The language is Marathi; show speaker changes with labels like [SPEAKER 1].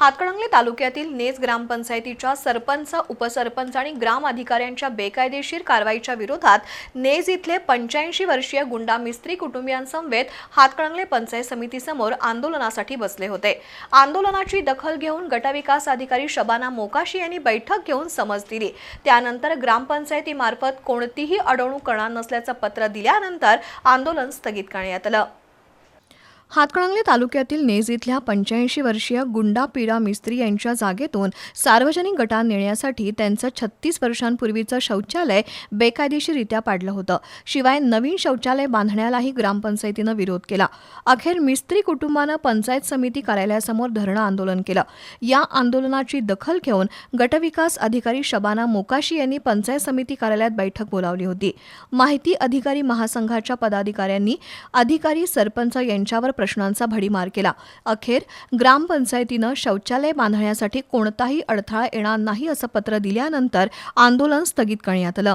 [SPEAKER 1] हातकणंगले तालुक्यातील नेज ग्रामपंचायतीच्या सरपंच उपसरपंच आणि ग्राम अधिकाऱ्यांच्या बेकायदेशीर कारवाईच्या विरोधात नेज इथले पंच्याऐंशी वर्षीय गुंडा मिस्त्री कुटुंबियांसमवेत हातकणंगले पंचायत समितीसमोर आंदोलनासाठी बसले होते. आंदोलनाची दखल घेऊन गटविकास अधिकारी शबाना मोकाशी यांनी बैठक घेऊन समज दिली. त्यानंतर ग्रामपंचायतीमार्फत कोणतीही अडवणूक करणार नसल्याचं पत्र दिल्यानंतर आंदोलन स्थगित करण्यात आलं. हातकणंगले तालुक्यातील नेज इथल्या पंच्याऐंशी वर्षीय गुंडा पीडा मिस्त्री यांच्या जागेतून सार्वजनिक गटार नेण्यासाठी त्यांचं छत्तीस वर्षांपूर्वीचं शौचालय बेकायदेशीरित्या पाडलं होतं. शिवाय नवीन शौचालय बांधण्यालाही ग्रामपंचायतीनं विरोध केला. अखेर मिस्त्री कुटुंबानं पंचायत समिती कार्यालयासमोर धरणं आंदोलन केलं. या आंदोलनाची दखल घेऊन गटविकास अधिकारी शबाना मोकाशी यांनी पंचायत समिती कार्यालयात बैठक बोलावली होती. माहिती अधिकारी महासंघाच्या पदाधिकाऱ्यांनी अधिकारी सरपंच यांच्यावर प्रश्नांचा भडीमार केला. अखेर ग्रामपंचायतीनं शौचालय बांधण्यासाठी कोणताही अडथळा येणार नाही असं पत्र दिल्यानंतर आंदोलन स्थगित करण्यात आलं.